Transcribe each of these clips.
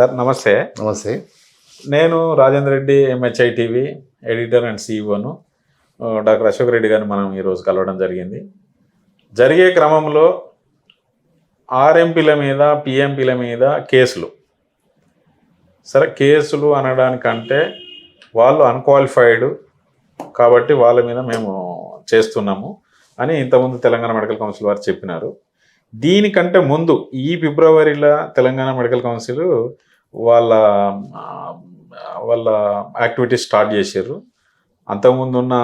Sir నమస్తే. నమస్తే. నేను Rajendra Reddy MHI TV editor and సీఈఓను doctor Ashok Reddy గారిని మనం ఈరోజు కలవడం జరిగింది. జరిగే క్రమంలో ఆర్ఎంపీల మీద పిఎంపీల మీద కేసులు. సరే కేసులు అనడానికంటే వాళ్ళు అన్క్వాలిఫైడ్ కాబట్టి వాళ్ళ మీద మేము చేస్తున్నాము అని ఇంతకుముందు తెలంగాణ మెడికల్ కౌన్సిల్ వారు చెప్పినారు. దీనికంటే ముందు ఈ ఫిబ్రవరిలో తెలంగాణ మెడికల్ కౌన్సిల్ వాళ్ళ వాళ్ళ యాక్టివిటీస్ స్టార్ట్ చేశారు. అంతకుముందు ఉన్న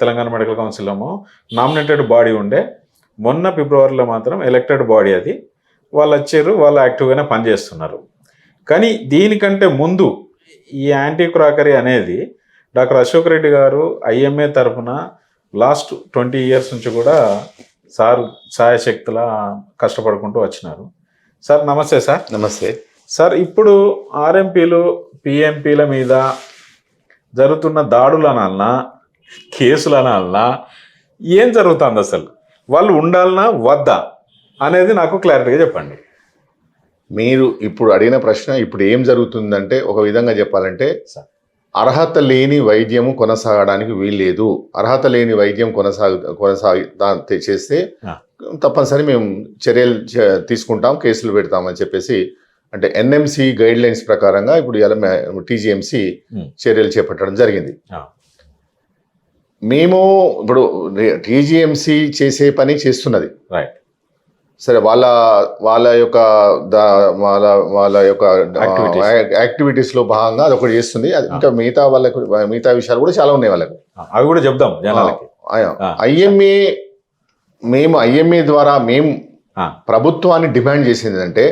తెలంగాణ మెడికల్ కౌన్సిల్ ఏమో నామినేటెడ్ బాడీ ఉండే. మొన్న ఫిబ్రవరిలో మాత్రం ఎలక్టెడ్ బాడీ అది. వాళ్ళు వచ్చారు వాళ్ళు యాక్టివ్గానే పనిచేస్తున్నారు. కానీ దీనికంటే ముందు ఈ యాంటీ క్రాకరీ అనేది డాక్టర్ అశోక్ రెడ్డి గారు ఐఎంఏ తరఫున లాస్ట్ ట్వంటీ ఇయర్స్ నుంచి కూడా సార్ సాయశక్తుల కష్టపడుకుంటూ వచ్చినారు. సార్ నమస్తే సార్. నమస్తే. సార్ ఇప్పుడు ఆర్ఎంపీలు పిఎంపీల మీద జరుగుతున్న దాడులు అనాలనా కేసులు అనాలనా ఏం జరుగుతుంది అసలు వాళ్ళు ఉండాలనా వద్దా అనేది నాకు క్లారిటీగా చెప్పండి మీరు ఇప్పుడు అడిగిన ప్రశ్న ఇప్పుడు ఏం జరుగుతుందంటే ఒక విధంగా చెప్పాలంటే. అర్హత లేని వైద్యము కొనసాగడానికి వీల్లేదు అర్హత లేని వైద్యం కొనసాగు కొనసాగి చేస్తే. తప్పనిసరి మేము చర్యలు తీసుకుంటాం కేసులు పెడతామని చెప్పేసి అంటే ఎన్ఎంసి గైడ్ లైన్స్ ప్రకారంగా ఇప్పుడు టీజీఎంసి. చర్యలు చేపట్టడం జరిగింది. మేము ఇప్పుడు టీజీఎంసి చేసే పని చేస్తున్నది రైట్ సరే వాళ్ళ వాళ్ళ యొక్క వాళ్ళ వాళ్ళ యొక్క Activities. యాక్టివిటీస్లో భాగంగా అది ఒకటి చేస్తుంది ఇంకా మిగతా వాళ్ళకు మిగతా విషయాలు కూడా చాలా ఉన్నాయి వాళ్ళకు అవి కూడా చెప్దాం. ఐఎంఏ మేము ఐఎంఏ ద్వారా మేము ప్రభుత్వాన్ని డిమాండ్ చేసింది అంటే.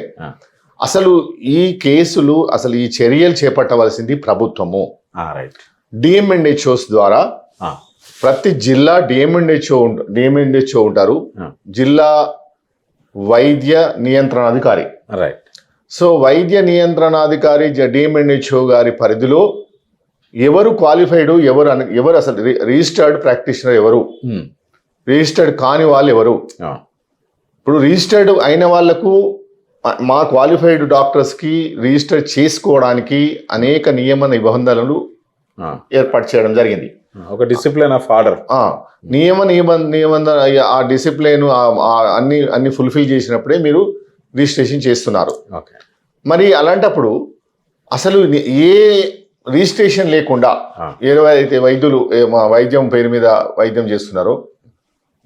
అసలు ఈ కేసులు అసలు ఈ చర్యలు చేపట్టవలసింది ప్రభుత్వము. డిఎంఎన్హెచ్ఓస్ ద్వారా ప్రతి జిల్లా డిఎంఎన్హెచ్ఓ డిఎంఎన్హెచ్ఓ ఉంటారు. జిల్లా వైద్య నియంత్రణాధికారి రైట్. సో వైద్య నియంత్రణాధికారి డిఎంఎన్హెచ్ఓ గారి పరిధిలో ఎవరు క్వాలిఫైడ్ ఎవరు ఎవరు అసలు రిజిస్టర్డ్ ప్రాక్టీషనర్ ఎవరు? రిజిస్టర్డ్ కాని వాళ్ళు ఎవరు? ఇప్పుడు రిజిస్టర్డ్ అయిన వాళ్ళకు మా క్వాలిఫైడ్ డాక్టర్స్కి రిజిస్టర్ చేసుకోవడానికి అనేక నియమ నిబంధనలు ఏర్పాటు చేయడం జరిగింది. ఒక డిసిప్లిన్ ఆఫ్ ఆర్డర్ నియమ నియమ నిబంధన ఆ డిసిప్లిన్ అన్ని అన్ని ఫుల్ఫిల్ చేసినప్పుడే మీరు రిజిస్ట్రేషన్ చేస్తున్నారు. ఓకే. మరి అలాంటప్పుడు అసలు ఏ రిజిస్ట్రేషన్ లేకుండా ఆ, ఏవైతే వైద్యులు వైద్యం పేరు మీద వైద్యం చేస్తున్నారో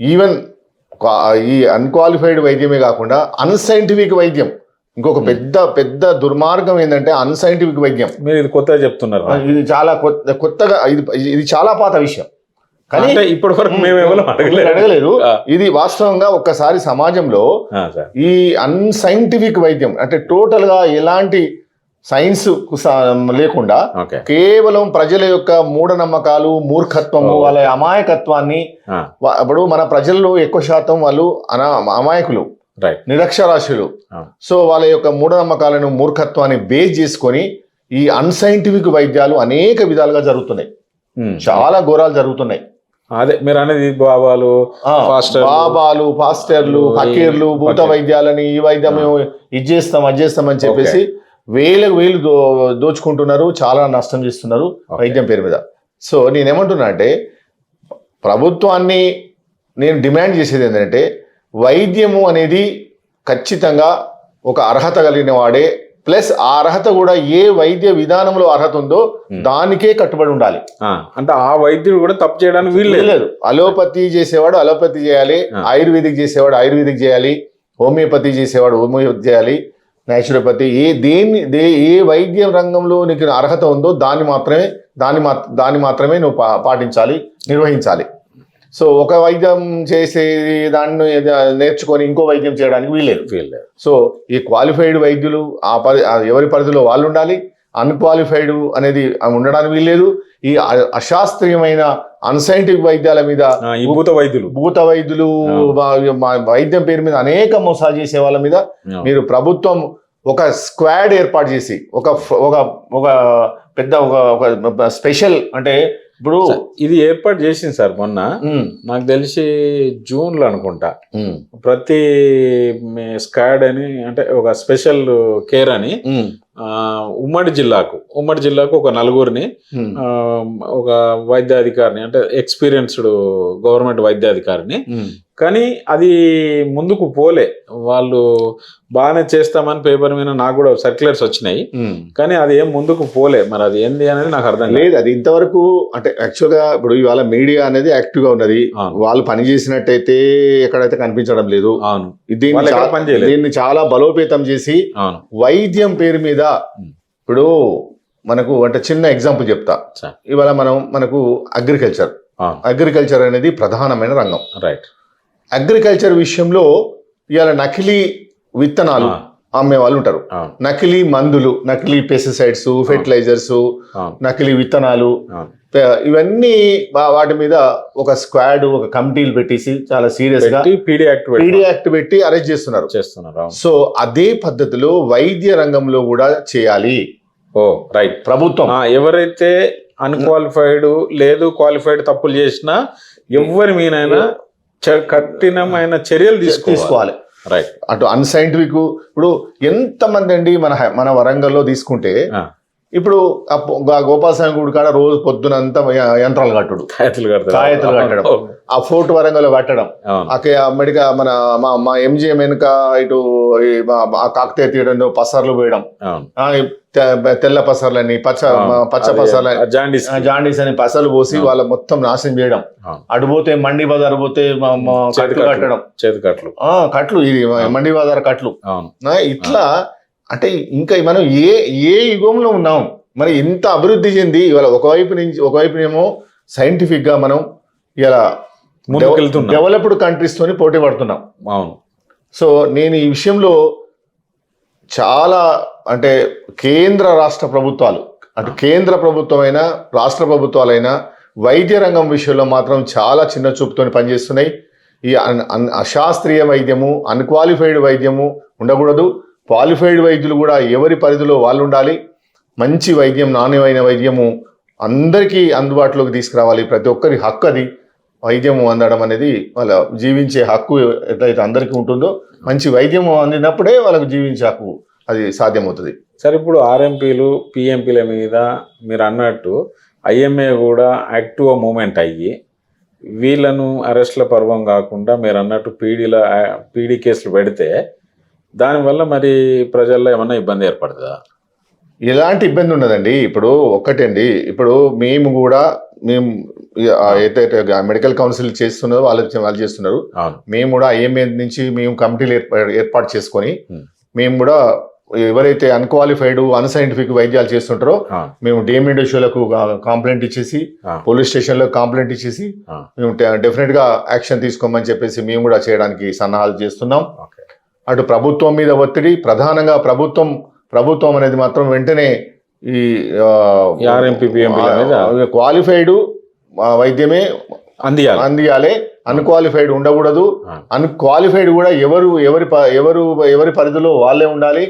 ఈవెన్ ఈ అన్క్వాలిఫైడ్ వైద్యమే కాకుండా అన్సైంటిఫిక్ వైద్యం. ఇంకొక పెద్ద పెద్ద దుర్మార్గం ఏంటంటే అన్సైంటిఫిక్ వైద్యం. మీరు ఇది కొత్తగా చెప్తున్నారు. ఇది చాలా కొత్త కొత్తగా ఇది ఇది చాలా పాత విషయం. కానీ ఇప్పటి వరకు అడగలేదు. ఇది వాస్తవంగా ఒక్కసారి సమాజంలో ఈ అన్సైంటిఫిక్ వైద్యం అంటే టోటల్గా ఎలాంటి సైన్స్ లేకుండా కేవలం ప్రజల యొక్క మూఢనమ్మకాలు మూర్ఖత్వము. వాళ్ళ అమాయకత్వాన్ని ఇప్పుడు మన ప్రజల్లో ఎక్కువ శాతం వాళ్ళు అనా అమాయకులు నిరక్షరాస్యులు. ఆ. సో వాళ్ళ యొక్క మూఢనమ్మకాలను మూర్ఖత్వాన్ని బేస్ చేసుకొని ఈ అన్సైంటిఫిక్ వైద్యాలు అనేక విధాలుగా జరుగుతున్నాయి. ఉమ్, చాలా ఘోరాలు జరుగుతున్నాయి. అదే మీరు అనేది బాబాలు. బాబాలు పాస్టర్లు ఈ- ఫకీర్లు భూత. వైద్యాలని ఈ వైద్యం మేము ఇది చేస్తాం అది చేస్తాం అని చెప్పేసి వేలకు వేలు దో దోచుకుంటున్నారు చాలా నష్టం చేస్తున్నారు. వైద్యం పేరు మీద సో నేనేమంటున్నా అంటే ప్రభుత్వాన్ని నేను డిమాండ్ చేసేది ఏంటంటే వైద్యము అనేది ఖచ్చితంగా ఒక అర్హత కలిగిన వాడే ప్లస్ ఆ అర్హత కూడా ఏ వైద్య విధానంలో అర్హత ఉందో. దానికే కట్టుబడి ఉండాలి అంటే ఆ వైద్యుడు కూడా తప్పు చేయడానికి వీలు లేదు అలోపతి చేసేవాడు అలోపతి చేయాలి. ఆయుర్వేదిక్ చేసేవాడు ఆయుర్వేదిక్ చేయాలి హోమియోపతి చేసేవాడు హోమియోపతి చేయాలి నేచురోపతి ఏ దేన్ని దే ఏ వైద్య రంగంలో నీకు అర్హత ఉందో దాన్ని మాత్రమే దాన్ని మా దాన్ని మాత్రమే నువ్వు పా- పాటించాలి నిర్వహించాలి. సో ఒక వైద్యం చేసే దాన్ని నేర్చుకొని ఇంకో వైద్యం చేయడానికి వీల్లేదు. వీలు లేదు సో ఈ క్వాలిఫైడ్ వైద్యులు ఆ పరి ఎవరి పరిధిలో వాళ్ళు ఉండాలి అన్క్వాలిఫైడ్ అనేది ఉండడానికి వీల్లేదు. ఈ అశాస్త్రీయమైన అన్సైంటిఫిక్ వైద్యాల మీద భూత వైద్యులు. భూత వైద్యులు వైద్యం పేరు మీద అనేక మోసాలు చేసే వాళ్ళ మీద మీరు ప్రభుత్వం ఒక స్క్వాడ్ ఏర్పాటు చేసి ఒక ఒక ఒక పెద్ద ఒక ఒక స్పెషల్ అంటే ఇప్పుడు ఇది ఏర్పాటు చేసింది సార్ మొన్న. నాకు తెలిసి జూన్లో అనుకుంటా. ఉమ్, ప్రతి స్కాడ్ అని అంటే ఒక స్పెషల్ కేర్ అని ఉమ్మడి జిల్లాకు ఉమ్మడి జిల్లాకు ఒక నలుగురిని ఒక వైద్యాధికారిని అంటే ఎక్స్పీరియన్స్డ్ గవర్నమెంట్ వైద్యాధికారిని. కానీ అది ముందుకు పోలే. వాళ్ళు బాగానే చేస్తామని పేపర్ మీద నాకు కూడా సర్క్యులర్స్ వచ్చినాయి. కానీ అది ఏం ముందుకు పోలే. మరి అది ఏంది అనేది నాకు అర్థం లేదు అది ఇంతవరకు అంటే యాక్చువల్గా ఇప్పుడు ఇవాళ మీడియా అనేది యాక్టివ్గా ఉన్నది. వాళ్ళు పని చేసినట్టయితే ఎక్కడైతే కనిపించడం లేదు. అవును. దీన్ని. దీన్ని చాలా బలోపేతం చేసి అవును. వైద్యం పేరు మీద ఉమ్. ఇప్పుడు మనకు అంటే చిన్న ఎగ్జాంపుల్ చెప్తా. ఇవాళ మనం మనకు అగ్రికల్చర్ అగ్రికల్చర్ అనేది ప్రధానమైన రంగం రైట్ అగ్రికల్చర్ విషయంలో ఇవాళ నకిలీ విత్తనాలు. అమ్మే వాళ్ళు ఉంటారు. నకిలీ మందులు నకిలీ పెస్టిసైడ్స్ ఫెర్టిలైజర్స్ నకిలీ విత్తనాలు ఇవన్నీ వాటి మీద ఒక స్క్వాడ్ ఒక కమిటీలు పెట్టేసి చాలా సీరియస్గా పీడీ యాక్ట్ పీడీ యాక్ట్ పెట్టి అరెస్ట్ చేస్తున్నారు. చేస్తున్నారు సో అదే పద్ధతిలో వైద్య రంగంలో కూడా చేయాలి. Oh right. ప్రభుత్వం. ఎవరైతే అన్క్వాలిఫైడ్ లేదు క్వాలిఫైడ్ తప్పులు చేసినా ఎవరి మీనైనా కఠినమైన చర్యలు తీసుకోవాలి. రైట్ అటు అన్సైంటిఫిక్ ఇప్పుడు ఎంతమంది అండి మన మన వరంగల్లో తీసుకుంటే ఇప్పుడు గోపాలస్వామి గుడి కాడ రోజు పొద్దునంతా యంత్రాలు కట్టుడు. తాయెత్తులు కట్టడం. ఆ ఫోర్ట్ వరంగల్లో కట్టడం. అవును. అక్కడ మన మా మా ఎంజిఎం వెనుక ఇటు ఆ కాకతీయ తీయడం పసర్లు తె- తెల్ల పసర్లని పచ్చ. పచ్చ పసర్లని ఆ జాండీస్. జాండీస్ అని పసలు పోసి. వాళ్ళ మొత్తం నాశనం చేయడం. అవును. అటు పోతే మండి బజార్ పోతే. కట్టడం. చేతి కట్లు. ఆ కట్లు ఇది. మండి బజార్ కట్లు. ఇట్లా అంటే ఇంకా మనం ఏ ఏ యుగంలో ఉన్నాం? మరి ఇంత అభివృద్ధి చెంది ఇవాళ ఒకవైపు నుంచి ఒకవైపునేమో సైంటిఫిక్గా మనం ఇలా డెవలప్డ్ కంట్రీస్ తోని పోటీ పడుతున్నాం. అవును. సో నేను ఈ విషయంలో చాలా అంటే కేంద్ర రాష్ట్ర ప్రభుత్వాలు అటు కేంద్ర ప్రభుత్వమైనా రాష్ట్ర ప్రభుత్వాలైనా వైద్య రంగం విషయంలో మాత్రం చాలా చిన్న చూపుతో పనిచేస్తున్నాయి. ఈ అశాస్త్రీయ వైద్యము అన్క్వాలిఫైడ్ వైద్యము ఉండకూడదు. క్వాలిఫైడ్ వైద్యులు కూడా ఎవరి పరిధిలో వాళ్ళు ఉండాలి మంచి వైద్యం నాణ్యమైన వైద్యము అందరికీ అందుబాటులోకి తీసుకురావాలి. ప్రతి ఒక్కరి హక్కు అది. వైద్యము అందడం అనేది వాళ్ళ జీవించే హక్కు ఎట్లయితే అందరికీ ఉంటుందో మంచి వైద్యము అందినప్పుడే వాళ్ళకు జీవించే హక్కు అది సాధ్యమవుతుంది. సరే ఇప్పుడు ఆర్ఎంపీలు పిఎంపీల మీద మీరు అన్నట్టు ఐఎంఏ కూడా యాక్టివ్ మూమెంట్ అయ్యి వీళ్ళను అరెస్ట్ల పర్వం కాకుండా మీరు అన్నట్టు పీడీల పీడీ కేసులు పెడితే దానివల్ల మరి ప్రజల్లో ఏమన్నా ఇబ్బంది ఏర్పడుతుందా? ఎలాంటి ఇబ్బంది ఉండదండి ఇప్పుడు ఒక్కటండి. ఇప్పుడు మేము కూడా మేము ఏదైతే మెడికల్ కౌన్సిల్ చేస్తున్నారో వాళ్ళు వాళ్ళు చేస్తున్నారు. మేము కూడా ఐఎంఏ నుంచి మేము కమిటీలు ఏర్పా- ఏర్పాటు చేసుకొని. మేము కూడా ఎవరైతే అన్క్వాలిఫైడ్ అన్సైంటిఫిక్ వైద్యాలు చేస్తుంటారో మేము డిఎంఈడిషోలకు కాంప్లైంట్ ఇచ్చేసి. పోలీస్ స్టేషన్లో కాంప్లైంట్ ఇచ్చేసి. మేము డెఫినెట్గా యాక్షన్ తీసుకోమని చెప్పేసి మేము కూడా చేయడానికి సన్నాహాలు చేస్తున్నాం. ఓకే. అటు ప్రభుత్వం మీద ఒత్తిడి ప్రధానంగా ప్రభుత్వం ప్రభుత్వం అనేది మాత్రం వెంటనే ఈ? క్వాలిఫైడ్ వైద్యమే అందియాలి. అందియాలి. అన్క్వాలిఫైడ్ ఉండకూడదు. అన్క్వాలిఫైడ్ కూడా ఎవరు ఎవరి ఎవరు ఎవరి పరిధిలో వాళ్ళే ఉండాలి.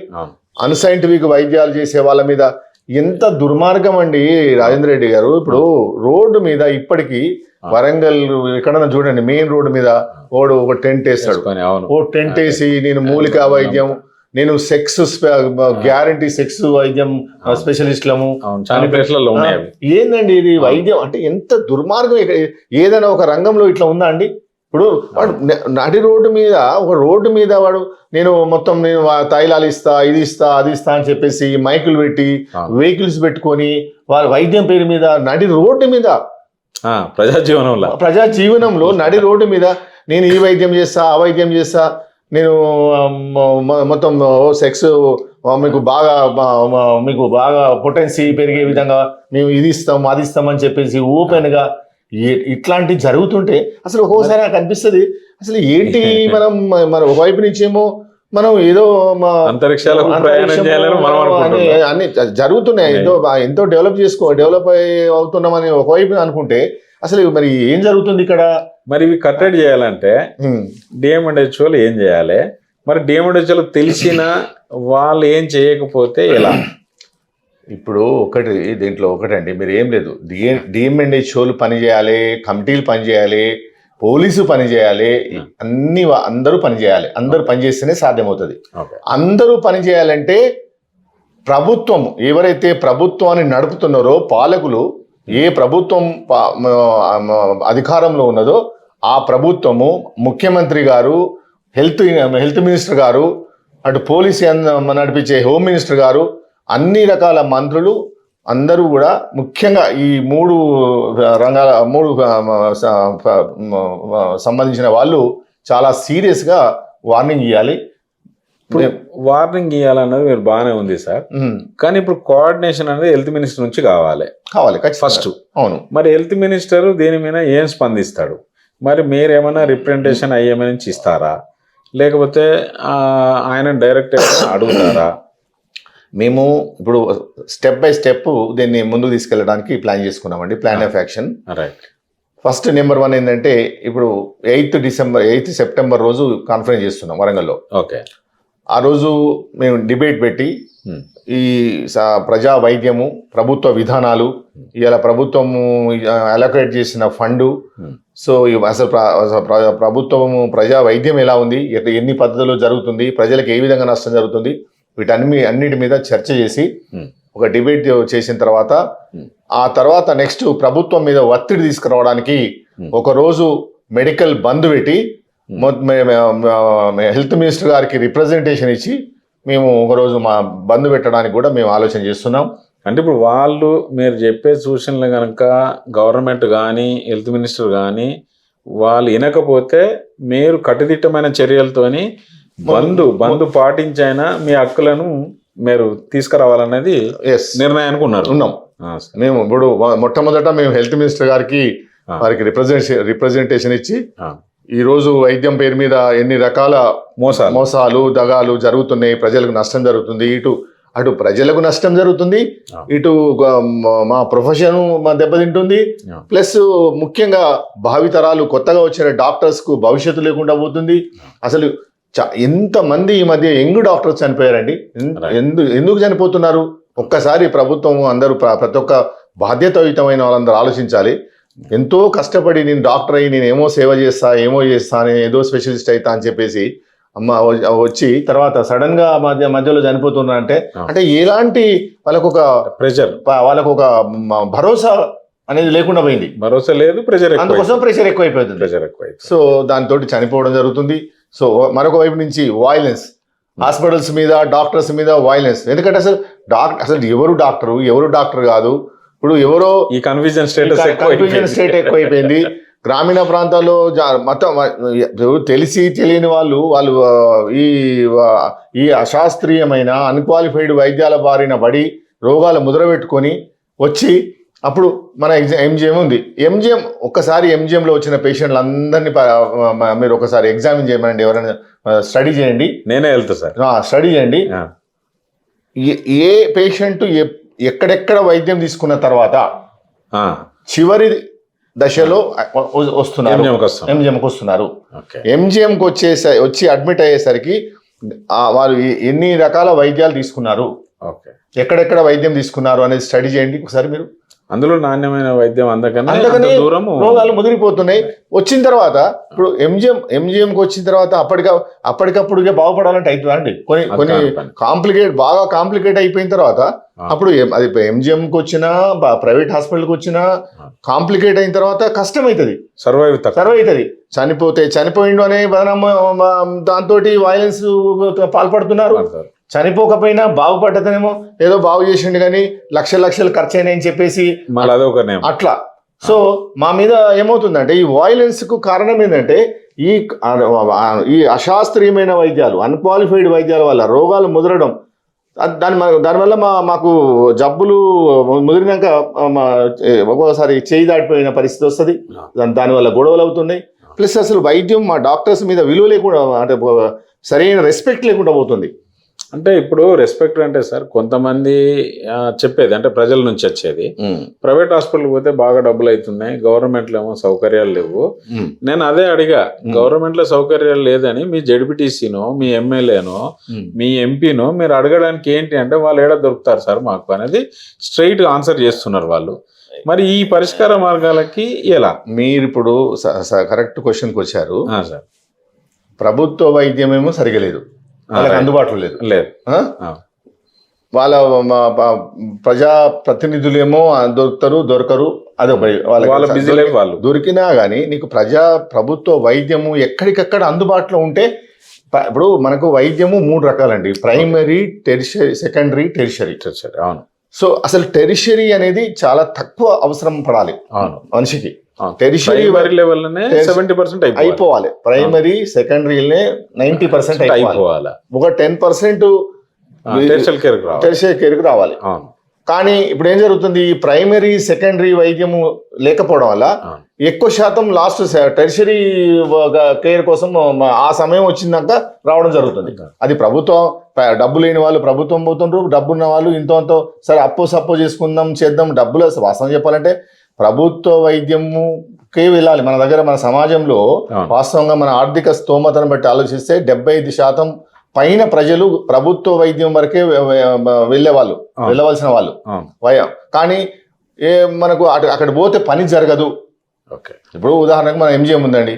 అన్సైంటిఫిక్ వైద్యాలు చేసే వాళ్ళ మీద ఎంత దుర్మార్గం అండి రాజేంద్ర రెడ్డి గారు. ఇప్పుడు రోడ్డు మీద ఇప్పటికీ వరంగల్ ఎక్కడన్నా చూడండి మెయిన్ రోడ్డు మీద ఓడు ఒక టెంట్ వేస్తాడు. ఓ టెంట్ వేసి నేను మూలికా వైద్యం నేను సెక్స్ గ్యారంటీ సెక్స్ వైద్యం స్పెషలిస్ట్లము. ఏందండి ఇది వైద్యం? అంటే ఎంత దుర్మార్గం ఏదైనా ఒక రంగంలో ఇట్లా ఉందా అండి? ఇప్పుడు వాడు నడి రోడ్డు మీద ఒక రోడ్డు మీద వాడు నేను మొత్తం నేను తైలాలు ఇస్తా ఇది ఇస్తా అది ఇస్తా అని చెప్పేసి మైకులు పెట్టి. వెహికల్స్ పెట్టుకొని వాళ్ళ వైద్యం పేరు మీద నడి రోడ్డు మీద ప్రజా జీవనంలో ప్రజా జీవనంలో నడి రోడ్డు మీద నేను ఈ వైద్యం చేస్తా ఆ వైద్యం చేస్తా నేను మొత్తం సెక్స్ మీకు బాగా మీకు బాగా పొటెన్సీ పెరిగే విధంగా మేము ఇది ఇస్తాం అది ఇస్తాం అని చెప్పేసి ఓపెన్గా ఈ- ఇట్లాంటి జరుగుతుంటే అసలు ఒక్కోసారి నాకు అనిపిస్తుంది అసలు ఏంటి మనం మన ఒకవైపు నుంచి ఏమో మనం ఏదో మా అంతరిక్షాలకు ప్రయాణం చేయాలని మనం అనుకుంటున్నాం. అన్ని జరుగుతున్నాయి ఎంతో బా- ఎంతో డెవలప్ చేసుకో డెవలప్ అవుతున్నామని ఒకవైపు అనుకుంటే అసలు మరి ఏం జరుగుతుంది ఇక్కడ? మరి ఇవి కట్టడి చేయాలంటే హ్మ్. డిఎండ్హెచ్ఓలు ఏం చేయాలి? మరి డిఎండ్హెచ్ఓలు తెలిసిన వాళ్ళు ఏం చేయకపోతే ఎలా? ఇప్పుడు ఒకటి దీంట్లో ఒకటండి. మీరు ఏం లేదు. డిఎం డిఎంఎన్హెచ్ఓలు పని చేయాలి కమిటీలు పని చేయాలి పోలీసు పని చేయాలి. అన్ని అందరూ పని చేయాలి. అందరూ పని చేస్తేనే సాధ్యమవుతుంది. అందరూ పని చేయాలంటే ప్రభుత్వం ఎవరైతే ప్రభుత్వాన్ని నడుపుతున్నారో పాలకులు ఏ ప్రభుత్వం అధికారంలో ఉన్నదో ఆ ప్రభుత్వము ముఖ్యమంత్రి గారు హెల్త్ హెల్త్ మినిస్టర్ గారు అటు పోలీస్ నడిపించే హోమ్ మినిస్టర్ గారు అన్ని రకాల మంత్రులు అందరూ కూడా ముఖ్యంగా ఈ మూడు రంగాల మూడు సంబంధించిన వాళ్ళు చాలా సీరియస్గా వార్నింగ్ ఇవ్వాలి ఇప్పుడు వార్నింగ్ ఇవ్వాలన్నది మీరు బాగానే ఉంది సార్. కానీ ఇప్పుడు కోఆర్డినేషన్ అనేది హెల్త్ మినిస్టర్ నుంచి కావాలి. కావాలి. ఫస్ట్. అవును. మరి హెల్త్ మినిస్టర్ దీని మీద ఏం స్పందిస్తాడు? మరి మీరేమైనా రిప్రజెంటేషన్ ఐఎంఏ నుంచి ఇస్తారా? లేకపోతే ఆయన డైరెక్ట్ అడుగుతారా? మేము ఇప్పుడు స్టెప్ బై స్టెప్ దీన్ని ముందుకు తీసుకెళ్ళడానికి ప్లాన్ చేసుకున్నామండి plan of action right first number one ఏంటంటే ఇప్పుడు ఎయిత్ డిసెంబర్ ఎయిత్ సెప్టెంబర్ రోజు కాన్ఫరెన్స్ చేస్తున్నాం వరంగల్లో. ఓకే ఆ రోజు మేము డిబేట్ పెట్టి ఈ స- ప్రజా వైద్యము ప్రభుత్వ విధానాలు ఇవాళ ప్రభుత్వము అలొకేట్ చేసిన ఫండు Hmm. సో అసలు ప్ర- అసలు ప్ర- ప్రభుత్వము ప్రజా వైద్యం ఎలా ఉంది ఎన్ని పద్ధతులు జరుగుతుంది ప్రజలకు ఏ విధంగా నష్టం జరుగుతుంది వీటన్ని అన్నిటి మీద చర్చ చేసి. ఒక డిబేట్ చేసిన తర్వాత. ఆ తర్వాత నెక్స్ట్ ప్రభుత్వం మీద ఒత్తిడి తీసుకురావడానికి. ఒక రోజు మెడికల్ బంద్ పెట్టి హెల్త్ మినిస్టర్ గారికి రిప్రజెంటేషన్ ఇచ్చి మేము ఒకరోజు మా బంద్ పెట్టడానికి కూడా మేము ఆలోచన చేస్తున్నాం అంటే ఇప్పుడు వాళ్ళు మీరు చెప్పే సూచనలు కనుక గవర్నమెంట్ కానీ హెల్త్ మినిస్టర్ కానీ వాళ్ళు వినకపోతే మీరు కట్టుదిట్టమైన చర్యలతోని బంధు బంధు పాటించైనా మీ హక్కులను మీరు తీసుకురావాలనేది ఎస్ నిర్ణయానికి ఉన్నారు ఉన్నాం. మేము ఇప్పుడు మొట్టమొదట మేము హెల్త్ మినిస్టర్ గారికి. వారికి రిప్రజెంటేషన్ రిప్రజెంటేషన్ ఇచ్చి ఆ. ఈ రోజు వైద్యం పేరు మీద ఎన్ని రకాల మోసాలు మోసాలు దగాలు జరుగుతున్నాయి ప్రజలకు నష్టం జరుగుతుంది ఇటు అటు ప్రజలకు నష్టం జరుగుతుంది. ఇటు మ- ప్రొఫెషన్ మా దెబ్బతింటుంది. ప్లస్ ముఖ్యంగా భావితరాలు కొత్తగా వచ్చిన డాక్టర్స్కు భవిష్యత్తు లేకుండా పోతుంది అసలు ఎంతమంది ఈ మధ్య యంగ్ డాక్టర్స్ చనిపోయారండి. ఎందు ఎందుకు చనిపోతున్నారు? ఒక్కసారి ప్రభుత్వం అందరూ ప్ర- ప్రతి ఒక్క బాధ్యతాయుతమైన వాళ్ళందరూ ఆలోచించాలి. ఎంతో కష్టపడి నేను డాక్టర్ అయ్యి నేను ఏమో సేవ చేస్తా ఏమో చేస్తా నేను ఏదో స్పెషలిస్ట్ అవుతా అని చెప్పేసి అమ్మ వచ్చి తర్వాత సడన్గా మధ్య మధ్యలో చనిపోతున్నా అంటే. అంటే ఎలాంటి వాళ్ళకు ఒక ప్రెషర్ వాళ్ళకు ఒక భరోసా అనేది లేకుండా పోయింది. భరోసా లేదు ప్రెషర్ అందుకోసం ప్రెషర్ ఎక్కువైపోతుంది. ప్రెషర్ ఎక్కువ సో దాంతో చనిపోవడం జరుగుతుంది. సో మరొక వైపు నుంచి వాయిలెన్స్ హాస్పిటల్స్ మీద డాక్టర్స్ మీద వాయిలెన్స్ ఎందుకంటే అసలు డాక్టర్ అసలు ఎవరు డాక్టర్ ఎవరు డాక్టర్ కాదు? ఇప్పుడు ఎవరో ఈ కన్ఫ్యూజన్ స్టేటస్ కన్ఫ్యూజన్ స్టేట్ ఎక్కువైపోయింది. గ్రామీణ ప్రాంతాల్లో మొత్తం తెలిసి తెలియని వాళ్ళు వాళ్ళు ఈ ఈ అశాస్త్రీయమైన అన్క్వాలిఫైడ్ వైద్యాల బారిన పడి రోగాలు ముద్రపెట్టుకొని వచ్చి అప్పుడు మన ఎగ్జామ్ ఎంజిఎం ఉంది. ఎంజిఎం ఒక్కసారి MGM లో వచ్చిన పేషెంట్లు అందరినీ మీరు ఒకసారి ఎగ్జామిన్ చేయమనండి ఎవరైనా స్టడీ చేయండి. నేనే వెళ్తా సార్. స్టడీ చేయండి. ఏ- ఏ పేషెంట్ ఎక్కడెక్కడ వైద్యం తీసుకున్న తర్వాత చివరి దశలో వస్తున్నారు. ఎంజిఎంకి వస్తాం. ఎంజిఎంకి వస్తున్నారు. ఎంజిఎంకి వచ్చేసరి వచ్చి అడ్మిట్ అయ్యేసరికి వారు ఎన్ని రకాల వైద్యాలు తీసుకున్నారు. ఓకే. ఎక్కడెక్కడ వైద్యం తీసుకున్నారు అనేది స్టడీ చేయండి. ఒకసారి మీరు అందులో నాణ్యమైన వైద్యం అందకనే అందుకని అంత దూరము రోగాలు ముదిరిపోతున్నాయి వచ్చిన తర్వాత ఇప్పుడు ఎంజిఎం ఎంజిఎంకి వచ్చిన తర్వాత అప్పటిక అప్పటికప్పుడుగా బాగుపడాలంటే అవుతుందా అండి కొన్ని కొన్ని. కాంప్లికేట్ బాగా కాంప్లికేట్ అయిపోయిన తర్వాత. అప్పుడు అది ఎంజిఎంకి వచ్చినా ప్రైవేట్ హాస్పిటల్కి వచ్చినా. కాంప్లికేట్ అయిన తర్వాత కష్టం అవుతుంది సర్వైవ్ సర్వ్ అవుతుంది చనిపోతే చనిపోయిండు అనే దాంతో వైలెన్స్ పాల్పడుతున్నారు. చనిపోకపోయినా బాగుపడ్డతనేమో ఏదో బాగు చేసిండు కానీ లక్షల లక్షలు ఖర్చు అయినాయని చెప్పేసి అట్లా. సో మా మీద ఏమవుతుందంటే ఈ వాయిలెన్స్కు కారణం ఏంటంటే ఈ ఈ అశాస్త్రీయమైన వైద్యాలు అన్క్వాలిఫైడ్ వైద్యాల వల్ల రోగాలు ముదరడం దాని దానివల్ల మా మాకు జబ్బులు ముదిరినాక ఒక్కోసారి చేయి దాటిపోయిన పరిస్థితి వస్తుంది. దాని దానివల్ల గొడవలు అవుతున్నాయి. ప్లస్ అసలు వైద్యం మా డాక్టర్స్ మీద విలువ లేకుండా అంటే సరైన రెస్పెక్ట్ లేకుండా పోతుంది. అంటే ఇప్పుడు రెస్పెక్ట్ అంటే సార్ కొంతమంది చెప్పేది అంటే ప్రజల నుంచి వచ్చేది. ప్రైవేట్ హాస్పిటల్ పోతే బాగా డబ్బులు అవుతున్నాయి గవర్నమెంట్లో ఏమో సౌకర్యాలు లేవు. నేను అదే అడిగా గవర్నమెంట్లో సౌకర్యాలు లేదని మీ జడ్పీటీసీనో మీ ఎమ్మెల్యేనో మీ ఎంపీనో మీరు అడగడానికి ఏంటి అంటే వాళ్ళు ఏడా దొరుకుతారు సార్ మాకు అనేది స్ట్రైట్ ఆన్సర్ చేస్తున్నారు వాళ్ళు. మరి ఈ పరిష్కార మార్గాలకి ఎలా? మీరు ఇప్పుడు కరెక్ట్ క్వశ్చన్కి వచ్చారు. ప్రభుత్వ వైద్యం ఏమో సరిగా లేదు వాళ్ళకి. అందుబాటులో లేదు. లేదు. వాళ్ళ ప్రజా ప్రతినిధులేమో దొరుకుతారు దొరకరు అదొకటి వాళ్ళ బిజీ లైఫ్ వాళ్ళు. దొరికినా కానీ నీకు ప్రజా ప్రభుత్వ వైద్యము ఎక్కడికక్కడ అందుబాటులో ఉంటే ఇప్పుడు మనకు వైద్యము మూడు రకాలండి. Primary tertiary secondary tertiary. సరే, అవును. సో అసలు టెరిషరీ అనేది చాలా తక్కువ అవసరం పడాలి అవును. మనిషికి. టెరిషరీ ప్రైమరీ లెవెల్లోనే సెవెంటీ పర్సెంట్ అయిపోవాలి. ప్రైమరీ సెకండరీలే నైన్టీ పర్సెంట్ అయిపోవాలి. ఒక టెన్ పర్సెంట్ టెన్షల్ కేర్ రావాలి. టెరిషరీ కేర్కి రావాలి. కానీ ఇప్పుడు ఏం జరుగుతుంది? ఈ ప్రైమరీ సెకండరీ వైద్యము లేకపోవడం వల్ల ఎక్కువ శాతం లాస్ట్ టెరిషరీ కేర్ కోసం ఆ సమయం వచ్చిందాక రావడం జరుగుతుంది. అది ప్రభుత్వం డబ్బు లేని వాళ్ళు ప్రభుత్వం పోతుండ్రు డబ్బు ఉన్న వాళ్ళు ఇంతో సరే అప్పు సప్పు చేసుకుందాం చేద్దాం డబ్బులు అసలు వాస్తవం చెప్పాలంటే ప్రభుత్వ వైద్యముకే వెళ్ళాలి. మన దగ్గర మన సమాజంలో. వాస్తవంగా మన ఆర్థిక స్తోమతను బట్టి ఆలోచిస్తే డెబ్బై ఐదు శాతం పైన ప్రజలు ప్రభుత్వ వైద్యం వరకే వెళ్ళేవాళ్ళు. వెళ్ళవలసిన వాళ్ళు. వయ. కానీ ఏ మనకు అటు అక్కడ పోతే పని జరగదు. ఓకే. ఇప్పుడు ఉదాహరణకు మన ఎంజిఎం ఉందండి.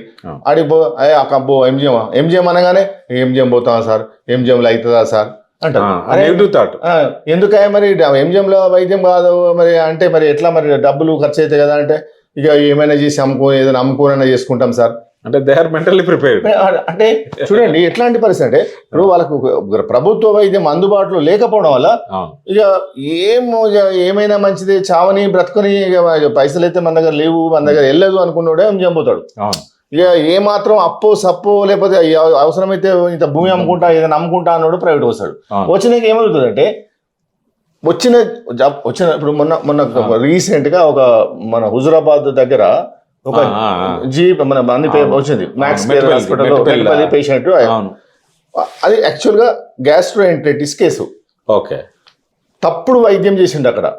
ఆడికి పో అబ్బో ఎంజిఎం ఎంజిఎం అనగానే ఎంజిఎం పోతాం సార్? ఎంజిఎంలో అవుతుందా సార్? అంటారు. థాట్ ఆ, ఎందుకయ్యా మరి ఎంజిఎంలో వైద్యం కాదు మరి అంటే మరి ఎట్లా మరి డబ్బులు ఖర్చు అవుతాయి కదా అంటే ఇక ఏమైనా చేసి అమ్ముకొని ఏదైనా అమ్ముకోనైనా చేసుకుంటాం సార్. అంటే దే ఆర్ మెంటల్లీ ప్రిపేర్డ్ అంటే చూడండి ఎట్లాంటి పరిస్థితి అంటే ఇప్పుడు వాళ్ళకు ప్రభుత్వ వైద్యం అందుబాటులో లేకపోవడం వల్ల ఇక ఏం ఏమైనా మంచిది చావని బ్రతుకుని ఇక పైసలు అయితే మన దగ్గర లేవు మన దగ్గర వెళ్ళదు అనుకున్నాడే చంపుతాడు ఇక ఏ మాత్రం అప్పు సప్పు లేకపోతే అవసరమైతే ఇంత భూమి అమ్ముకుంటా ఏదైనా అమ్ముకుంటా అన్నాడు ప్రైవేట్ వస్తాడు. వచ్చినాక ఏమవుతుందంటే వచ్చిన జబ్- వచ్చిన ఇప్పుడు మొన్న మొన్న రీసెంట్గా ఒక మన హుజురాబాద్ దగ్గర ఒక. జీప్ మన అన్ని. వచ్చింది. మ్యాక్స్ హాస్పిటల్లో మెట్పల్లి. పేషెంట్ అది యాక్చువల్గా గ్యాస్ట్రోఎంట్రైటిస్ కేసు. ఓకే. తప్పుడు వైద్యం చేసిండు అక్కడ.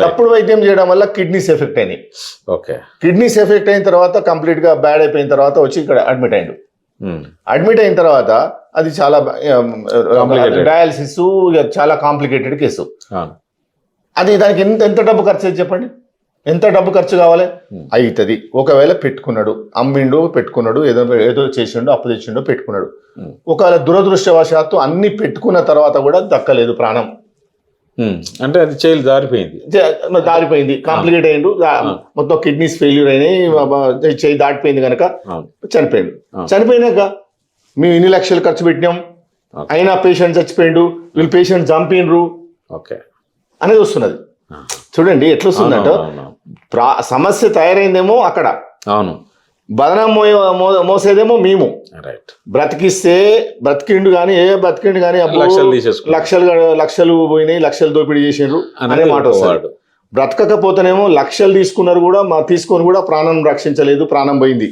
తప్పుడు వైద్యం చేయడం వల్ల కిడ్నీస్ ఎఫెక్ట్ అయినాయి ఓకే కిడ్నీస్ ఎఫెక్ట్ అయిన తర్వాత కంప్లీట్గా బ్యాడ్ అయిపోయిన తర్వాత వచ్చి ఇక్కడ అడ్మిట్ అయ్యిండు ఉమ్. అడ్మిట్ అయిన తర్వాత అది చాలా Complicated. డయాలసిస్ చాలా కాంప్లికేటెడ్ కేసు అది దానికి ఎంత ఎంత డబ్బు ఖర్చు అయ్యింది చెప్పండి ఎంత డబ్బు ఖర్చు కావాలి Hmm. అవుతుంది ఒకవేళ పెట్టుకున్నాడు అమ్మిండు పెట్టుకున్నాడు ఏదో ఏదో చేసిండు అప్పు తెచ్చిండు పెట్టుకున్నాడు Hmm. ఒకవేళ దురదృష్టవశాత్తు అన్ని పెట్టుకున్న తర్వాత కూడా దక్కలేదు ప్రాణం. అంటే అది చేయలు జారిపోయింది. జ- దారిపోయింది కాంప్లికేట్ అయ్యిండు. మొత్తం కిడ్నీస్ ఫెయిల్యూర్ అయినాయి. చేయి దాటిపోయింది కనుక చనిపోయిండు. చనిపోయినాక మేము ఇన్ని లక్షలు ఖర్చు పెట్టినాం. అయినా పేషెంట్ చచ్చిపోయిండు. వీళ్ళు పేషెంట్ చంపిండ్రు. ఓకే. అనేది వస్తున్నది. చూడండి ఎట్లా వస్తుందంట? సమస్య తయారైందేమో అక్కడ. అవును. బదనం మోయ మో- మోసేదేమో మేము. రైట్ బ్రతికిస్తే బ్రతికిండు కానీ ఏ బ్రతికిండు కానీ లక్షలు తీసేసుకున్నాం. లక్షలు లక్షలు పోయినాయి లక్షలు దోపిడీ చేసిండ్రు అనే మాట వాడు. బ్రతకకపోతేనేమో లక్షలు తీసుకున్నారు కూడా మా తీసుకొని కూడా ప్రాణం రక్షించలేదు ప్రాణం పోయింది.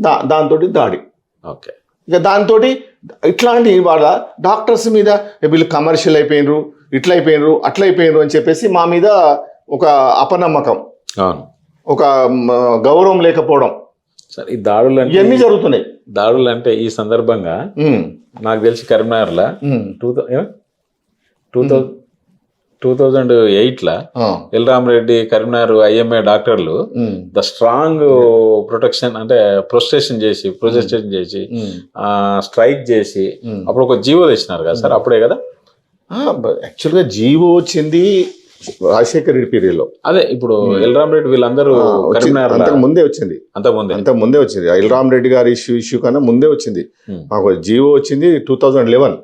దా దాంతో దాడి. ఓకే. ఇక దాంతో ఇట్లాంటి వాళ్ళ డాక్టర్స్ మీద "ఏ వీళ్ళు కమర్షియల్ అయిపోయినరు ఇట్లా అయిపోయినరు అట్లా అయిపోయినరు అని చెప్పేసి మా మీద ఒక అపనమ్మకం. ఒక గౌరవం లేకపోవడం. సరే ఈ దాడులు అంటే ఇవన్నీ జరుగుతున్నాయి. దాడులు అంటే ఈ సందర్భంగా నాకు తెలిసి కరీంనగర్లో two two thousand two thousand ఎయిట్లో ఎల్రామరెడ్డి కరీంనగర్ ఐఎంఏ డాక్టర్లు ద స్ట్రాంగ్ ప్రొటెక్షన్ అంటే ప్రొస్టేషన్ చేసి ప్రొజెస్టేషన్ చేసి స్ట్రైక్ చేసి. అప్పుడు ఒక జీవో తెచ్చినారు కదా సార్ అప్పుడే కదా? యాక్చువల్గా జీవో వచ్చింది రాజశేఖర రెడ్డి పీరియడ్లో. అదే ఇప్పుడు ఎల్రామరెడ్డి వీళ్ళందరూ ఆ, వచ్చింది. కరీంనగర్ అంతకు ముందే వచ్చింది. అంతకుముందే. అంతకు ముందే వచ్చింది. ఇల్రామ్ రెడ్డి గారి ఇష్యూ ఇష్యూ కన్నా ముందే వచ్చింది. మాకు జీవో వచ్చింది టూ థౌజండ్ లెవెన్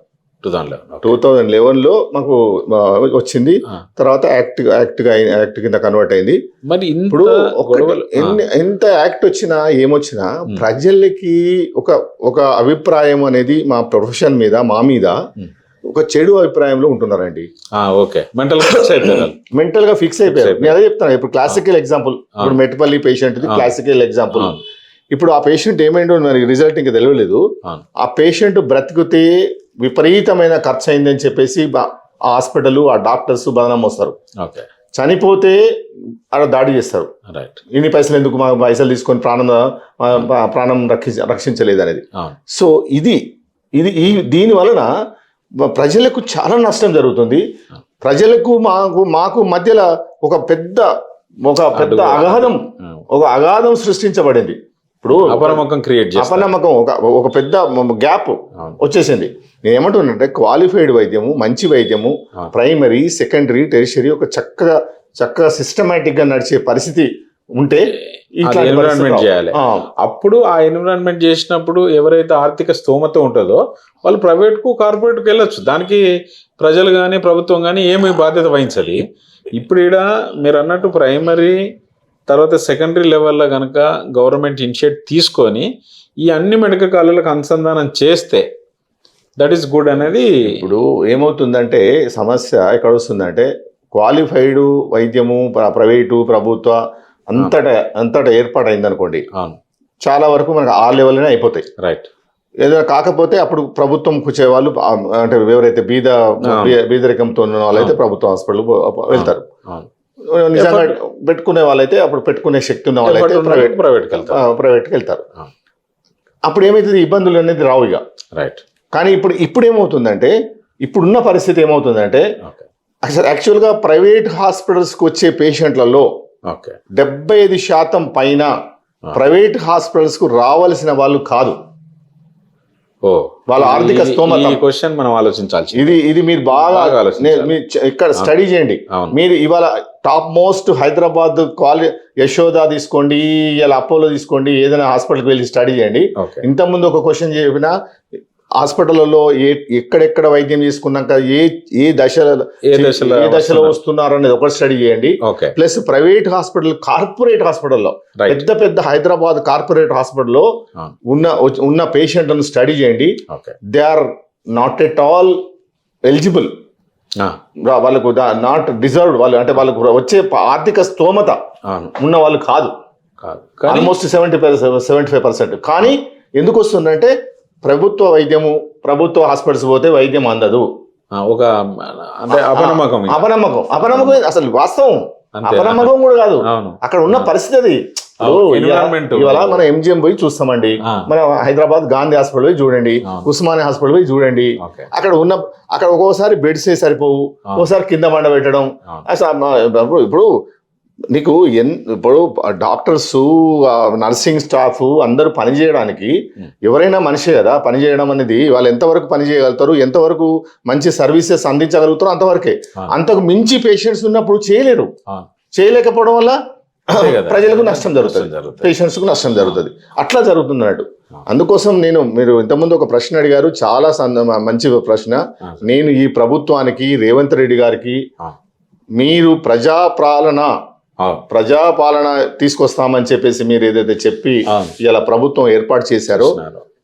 టూ దాంట్లో టూ థౌజండ్ లెవెన్లో మాకు వచ్చింది. తర్వాత యాక్ట్ యాక్ట్ యాక్ట్ కింద కన్వర్ట్ అయింది. మరి ఇప్పుడు ఎన్ని ఎంత యాక్ట్ వచ్చినా ఏమొచ్చినా. ప్రజలకి ఒక ఒక అభిప్రాయం అనేది మా ప్రొఫెషన్ మీద మా మీద. ఒక చెడు అభిప్రాయంలో ఉంటున్నారండి. ఓకే. మెంటల్గా ఫిక్స్ అయిపోయారు. నేను అదే చెప్తాను ఇప్పుడు క్లాసికల్ ఎగ్జాంపుల్ ఇప్పుడు మెట్పల్లి పేషెంట్. Classical example. ఇప్పుడు ఆ పేషెంట్ ఏమైందో మనకి రిజల్ట్ ఇంకా తెలియలేదు. ఆ పేషెంట్ బ్రతికితే విపరీతమైన ఖర్చు అయిందని చెప్పేసి ఆ హాస్పిటల్ ఆ డాక్టర్స్ బదనం వస్తారు. చనిపోతే అక్కడ దాడి చేస్తారు. ఇన్ని పైసలు ఎందుకు మా పైసలు తీసుకొని ప్రాణం ప్రాణం రక్షించ రక్షించలేదు అనేది సో ఇది ఇది ఈ దీని వలన ప్రజలకు చాలా నష్టం జరుగుతుంది ప్రజలకు మాకు మాకు మధ్యలో ఒక పెద్ద ఒక పెద్ద. అగాధం. ఒక అగాధం సృష్టించబడింది ఇప్పుడు అపనమ్మకం క్రియేట్ అపనమ్మకం ఒక ఒక పెద్ద గ్యాప్. వచ్చేసింది నేను ఏమంటున్నానంటే క్వాలిఫైడ్ వైద్యము మంచి వైద్యము. ప్రైమరీ సెకండరీ టెరిషరీ ఒక చక్కగా చక్కగా సిస్టమేటిక్గా నడిచే పరిస్థితి ఉంటే ఎన్విరాన్మెంట్ చేయాలి. అప్పుడు ఆ ఎన్విరాన్మెంట్ చేసినప్పుడు ఎవరైతే ఆర్థిక స్తోమత ఉంటుందో వాళ్ళు ప్రైవేట్కు కార్పొరేట్కు వెళ్ళొచ్చు. దానికి ప్రజలు కానీ ప్రభుత్వం కానీ ఏమి బాధ్యత వహించదు ఇప్పుడు ఈడ మీరు అన్నట్టు ప్రైమరీ తర్వాత సెకండరీ లెవెల్లో కనుక గవర్నమెంట్ ఇనిషియేట్ తీసుకొని ఈ అన్ని మెడికల్ కాలేజీలకు అనుసంధానం చేస్తే దట్ ఈస్ గుడ్ అనేది ఇప్పుడు ఏమవుతుందంటే సమస్య ఎక్కడ వస్తుందంటే క్వాలిఫైడ్ వైద్యము ప్ర- ప్రైవేటు ప్రభుత్వ అంతటా అంతటా ఏర్పాటైంది అనుకోండి చాలా వరకు మనకు ఆ లెవెల్లోనే అయిపోతాయి. రైట్ ఏదైనా కాకపోతే అప్పుడు ప్రభుత్వం కూర్చే వాళ్ళు అంటే ఎవరైతే బీద బీదరికంతో ఉన్న వాళ్ళైతే ప్రభుత్వ హాస్పిటల్ వెళ్తారు. నిజంగా పెట్టుకునే వాళ్ళైతే అప్పుడు పెట్టుకునే శక్తి ఉన్న వాళ్ళైతే ప్రైవేట్ ప్రైవేట్కి వెళ్తారు. ప్రైవేట్కి వెళ్తారు. అప్పుడు ఏమైతుంది? ఇబ్బందులు అనేది రావు ఇక. రైట్ కానీ ఇప్పుడు ఇప్పుడు ఏమవుతుందంటే ఇప్పుడున్న పరిస్థితి ఏమవుతుందంటే అసలు యాక్చువల్గా ప్రైవేట్ హాస్పిటల్స్కి వచ్చే పేషెంట్లలో డెబ్బై ఐదు శాతం పైన ప్రైవేట్ హాస్పిటల్స్కు రావాల్సిన వాళ్ళు కాదు. ఓ. వాళ్ళ ఆర్థిక స్తోమత. ఈ క్వశ్చన్ మనం ఆలోచించాల్సి ఇది ఇది మీరు బాగా ఇక్కడ స్టడీ చేయండి. మీరు ఇవాళ టాప్ మోస్ట్ హైదరాబాద్ క్వాలి యశోద తీసుకోండి ఇలా అపోలో తీసుకోండి ఏదైనా హాస్పిటల్కి వెళ్ళి స్టడీ చేయండి. ఇంతకుముందు ఒక క్వశ్చన్ చెప్పిన హాస్పిటల్లో ఏ ఎక్కడెక్కడ వైద్యం చేసుకున్నాక ఏ ఏ దశలో ఏ దశలో ఏ దశలో వస్తున్నారు? అనేది ఒకటి స్టడీ చేయండి. ప్లస్ ప్రైవేట్ హాస్పిటల్ కార్పొరేట్ హాస్పిటల్లో పెద్ద పెద్ద హైదరాబాద్ కార్పొరేట్ హాస్పిటల్లో. ఉన్న ఉన్న పేషెంట్లను స్టడీ చేయండి. They are not at all eligible వాళ్ళకు నాట్ డిజర్వ్డ్ వాళ్ళు అంటే వాళ్ళకు వచ్చే ఆర్థిక స్తోమత ఉన్న వాళ్ళు కాదు. Almost seventy seventy five percent కానీ ఎందుకు వస్తుందంటే ప్రభుత్వ వైద్యము ప్రభుత్వ హాస్పిటల్స్ పోతే వైద్యం అందదు. ఒక అంటే అపనమ్మకం. అపనమ్మకం. అపనమ్మకం అసలు వాస్తవం. అపనమ్మకం కూడా కాదు. అక్కడ ఉన్న పరిస్థితి అది. ఇవాళ మనం ఎంజిఎం పోయి చూస్తామండి. మన హైదరాబాద్ గాంధీ హాస్పిటల్ పోయి చూడండి. ఉస్మానియా హాస్పిటల్ పోయి చూడండి. అక్కడ ఉన్న అక్కడ ఒక్కోసారి బెడ్స్ సరిపోవు. ఒకసారి కింద మండ పెట్టడం. ఇప్పుడు నీకు ఎన్ ఇప్పుడు డాక్టర్స్ నర్సింగ్ స్టాఫ్ అందరూ పని చేయడానికి Hmm. ఎవరైనా మనిషే కదా పని చేయడం అనేది వాళ్ళు ఎంతవరకు పని చేయగలుగుతారు ఎంతవరకు మంచి సర్వీసెస్ అందించగలుగుతారో అంతవరకే. అంతకు మించి పేషెంట్స్ ఉన్నప్పుడు చేయలేరు. చేయలేకపోవడం వల్ల. ప్రజలకు నష్టం జరుగుతుంది జరుగుతుంది. పేషెంట్స్కు నష్టం జరుగుతుంది అట్లా జరుగుతుంది అన్నట్టు. అందుకోసం నేను మీరు ఇంతకుముందు ఒక ప్రశ్న అడిగారు చాలా సంద- మంచి ప్రశ్న నేను ఈ ప్రభుత్వానికి రేవంత్ రెడ్డి గారికి. మీరు ప్రజాపాలన ప్రజాపాలన తీసుకొస్తామని చెప్పేసి మీరు ఏదైతే చెప్పి ఇలా ప్రభుత్వం ఏర్పాటు చేశారో.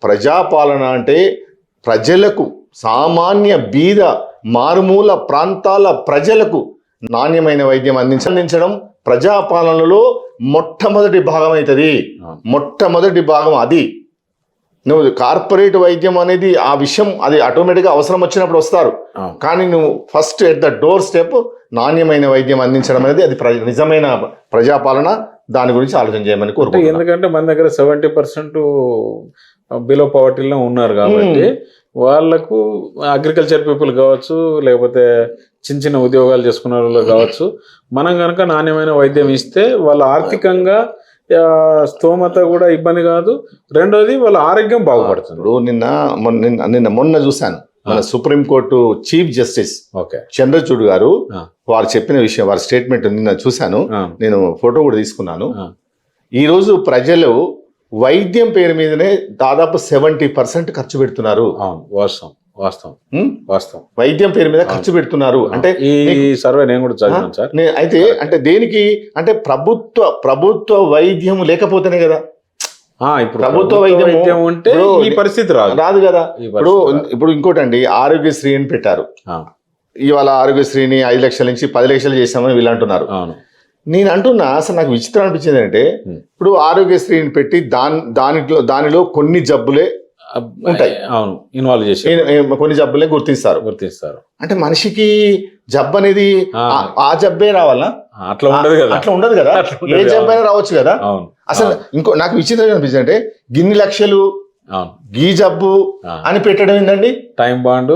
ప్రజాపాలన అంటే ప్రజలకు సామాన్య బీద మారుమూల ప్రాంతాల ప్రజలకు నాణ్యమైన వైద్యం అందించ- అందించడం ప్రజాపాలనలో మొట్టమొదటి భాగం అవుతుంది. మొట్టమొదటి భాగం అది నువ్వు కార్పొరేట్ వైద్యం అనేది ఆ విషయం అది ఆటోమేటిక్గా అవసరం వచ్చినప్పుడు వస్తారు. కానీ నువ్వు first at the doorstep నాణ్యమైన వైద్యం అందించడం అనేది అది ప్ర- నిజమైన ప్రజాపాలన దాని గురించి ఆలోచన చేయమని కోరుకుంటున్నాను ఎందుకంటే మన దగ్గర సెవెంటీ పర్సెంట్ బిలో పవర్టీలో ఉన్నారు కాబట్టి వాళ్ళకు అగ్రికల్చర్ పీపుల్ కావచ్చు లేకపోతే చిన్న చిన్న ఉద్యోగాలు చేసుకున్న వాళ్ళు కావచ్చు మనం కనుక నాణ్యమైన వైద్యం ఇస్తే వాళ్ళ ఆర్థికంగా స్తోమత కూడా ఇబ్బంది కాదు. రెండోది వాళ్ళ ఆరోగ్యం బాగుపడుతుంది. ఇప్పుడు నిన్న మొన్న నిన్న- నిన్న మొన్న చూశాను. మన supreme court chief justice okay. Chandrachud గారు. వారు చెప్పిన విషయం వారి స్టేట్మెంట్ నిన్న చూశాను. నేను ఫోటో కూడా తీసుకున్నాను. ఆ, ఈ రోజు ప్రజలు వైద్యం పేరు మీదనే దాదాపు సెవెంటీ పర్సెంట్ ఖర్చు పెడుతున్నారు. వాస్తవం వాస్తవం? వాస్తవం. వైద్యం పేరు మీద ఖర్చు పెడుతున్నారు. అంటే ఈ సర్వే నేను కూడా చదివాను సార్. అయితే అంటే దేనికి? అంటే ప్రభుత్వ ప్రభుత్వ వైద్యం లేకపోతేనే కదా. ఆ, ఇప్పుడు ప్రభుత్వ వైద్యం ఉంటే ఈ పరిస్థితి రాదు. రాదు కదా. ఇప్పుడు ఇప్పుడు ఇంకోటండి ఆరోగ్యశ్రీ అని పెట్టారు ఇవాళ ఆరోగ్యశ్రీని ఐదు లక్షల నుంచి పది లక్షలు చేశామని వీళ్ళు అంటున్నారు. అవును. నేను అంటున్నా అసలు నాకు విచిత్రం అనిపించింది అంటే. ఇప్పుడు ఆరోగ్యశ్రీని పెట్టి దాని దానిలో దానిలో కొన్ని జబ్బులే ఉంటాయి. అవును. ఇన్వాల్వ్ చేసి కొన్ని జబ్బులే గుర్తిస్తారు. గుర్తిస్తారు. అంటే మనిషికి జబ్బు అనేది ఆ. జబ్బే రావాలా? అట్లా ఉండదు కదా. అట్లా ఉండదు కదా. ఏ జబ్బు అయినా రావచ్చు కదా. అవును. అసలు ఇంకో నాకు విచిత్రంగా అనిపించింది అంటే గిన్ని లక్షలు గీ జబ్బు. అని పెట్టడం ఏంటండి టైం బాండ్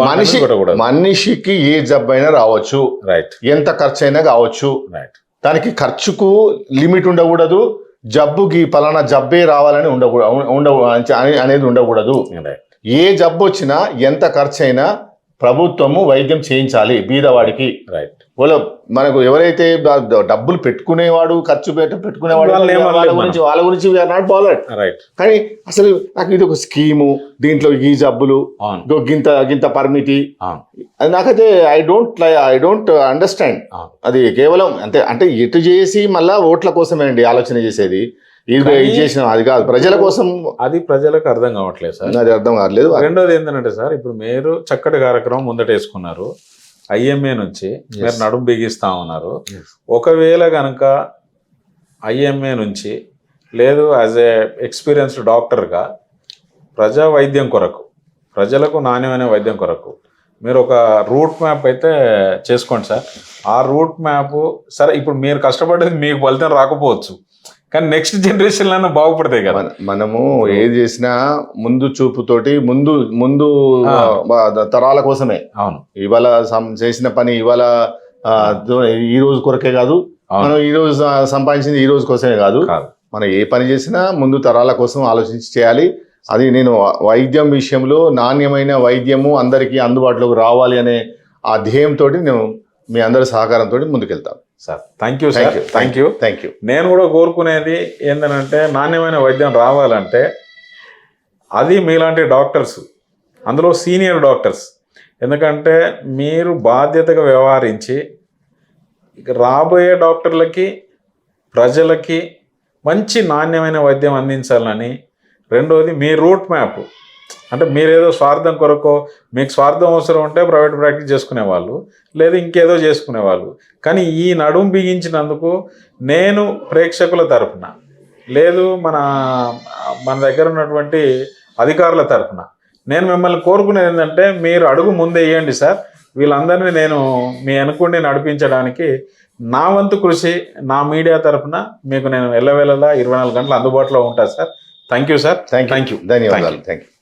మనిషి మనిషికి ఏ జబ్బు అయినా రావచ్చు. రైట్ ఎంత ఖర్చు అయినా కావచ్చు. రైట్ దానికి ఖర్చుకు లిమిట్ ఉండకూడదు. జబ్బుకి పలానా జబ్బే రావాలని ఉండకూడదు ఉండ అని- అనేది ఉండకూడదు. ఏ జబ్బు వచ్చినా ఎంత ఖర్చు అయినా ప్రభుత్వము వైద్యం చేయించాలి బీదవాడికి. రైట్ వాళ్ళ మనకు ఎవరైతే డబ్బులు పెట్టుకునేవాడు ఖర్చు పెట్ట పెట్టుకునేవాడు వాళ్ళ. గురించి వాళ్ళ గురించి నాట్ బాలర్ కానీ అసలు నాకు ఇది ఒక స్కీము దీంట్లో ఈ జబ్బులు గింత గింత పరిమితి. అవును. అది నాకైతే I don't I don't understand అది కేవలం అంటే అంటే ఎటు చేసి మళ్ళా ఓట్ల కోసమే అండి ఆలోచన చేసేది. ఇది చేసిన అది కాదు. ప్రజల కోసం అది ప్రజలకు అర్థం కావట్లేదు సార్. అది అర్థం కావట్లేదు. రెండోది ఏంటంటే సార్ ఇప్పుడు మీరు చక్కటి కార్యక్రమం ముందట వేసుకున్నారు. ఐఎంఏ నుంచి మీరు నడుము బిగిస్తా ఉన్నారు. ఒకవేళ కనుక ఐఎంఏ నుంచి లేదు యాజ్ ఏ ఎక్స్పీరియన్స్డ్ డాక్టర్గా ప్రజా వైద్యం కొరకు ప్రజలకు నాణ్యమైన వైద్యం కొరకు మీరు ఒక రూట్ మ్యాప్ అయితే చేసుకోండి సార్. ఆ రూట్ మ్యాప్ సరే ఇప్పుడు మీరు కష్టపడేది మీకు ఫలితం రాకపోవచ్చు. కానీ నెక్స్ట్ జనరేషన్లో బాగుపడతాయి కదా. మన- మనము ఏది చేసినా ముందు చూపుతోటి ముందు ముందు తరాల కోసమే. అవును. ఇవాళ చేసిన పని ఇవాళ ఈ రోజు కొరకే కాదు. మనం ఈ రోజు సంపాదించింది ఈ రోజు కోసమే కాదు. కాదు. మనం ఏ పని చేసినా ముందు తరాల కోసం ఆలోచించి చేయాలి. అది నేను వైద్యం విషయంలో నాణ్యమైన వైద్యము అందరికీ అందుబాటులోకి రావాలి అనే ఆ ధ్యేయంతో నేను మీ అందరి సహకారంతో ముందుకెళ్తాను. Sir. Thank you sir thank you thank you నేను కూడా కోరుకునేది ఏంటంటే నాణ్యమైన వైద్యం రావాలంటే అది మీలాంటి డాక్టర్స్ అందులో సీనియర్ డాక్టర్స్. ఎందుకంటే మీరు బాధ్యతగా వ్యవహరించి ఇక రాబోయే డాక్టర్లకి ప్రజలకి మంచి నాణ్యమైన వైద్యం అందించాలని రెండోది మీ రూట్ మ్యాప్ అంటే మీరేదో స్వార్థం కొరకో మీకు స్వార్థం అవసరం ఉంటే ప్రైవేట్ ప్రాక్టీస్ చేసుకునేవాళ్ళు లేదా ఇంకేదో చేసుకునేవాళ్ళు. కానీ ఈ నడుము బిగించినందుకు నేను ప్రేక్షకుల తరపున లేదు మన మన దగ్గర ఉన్నటువంటి అధికారుల తరపున నేను మిమ్మల్ని కోరుకునేది ఏంటంటే మీరు అడుగు ముందే వేయండి సార్. వీళ్ళందరినీ నేను మీ అనుకుండి నడిపించడానికి నా వంతు కృషి నా మీడియా తరపున మీకు నేను ఎల్లవేళలా ఇరవై నాలుగు గంటలు అందుబాటులో ఉంటాను sir. Thank you sir thank you ధన్యవాదాలు. Thank you